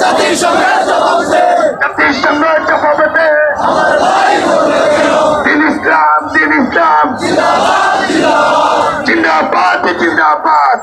জাতির সংগ্রাম চলছে জাতির সংগ্রাম চলছে আমার ভাই দিন ইসলাম দিন ইসলাম। জিন্দাবাদ জিন্দাবাদ।